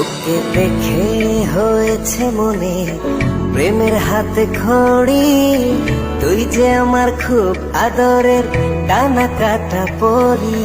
তোকে দেখে হয়েছে মনে, প্রেমের হাতে খড়ি। তুই যে আমার খুব আদরের, টানা কাটা পরি।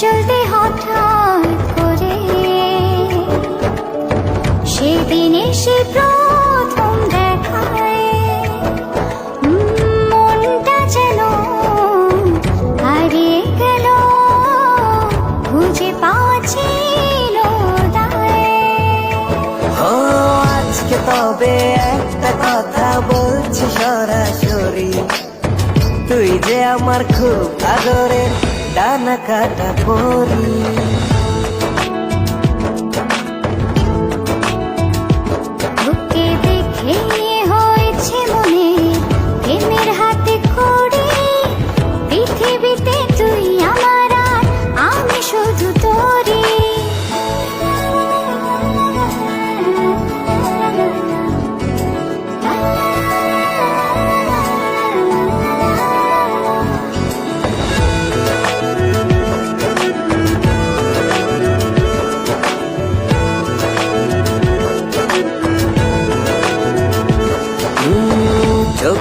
চলতে হঠাৎ করে। সেদিন এসে প্রথম হারিয়ে গেল। খুঁজে ও, আজকে তবে একটা কথা বলছি সরাসরি। তুই যে আমার খুব আদরের ডানা কাটা পরি তোকে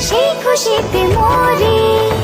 সেই খুশিতে মরে।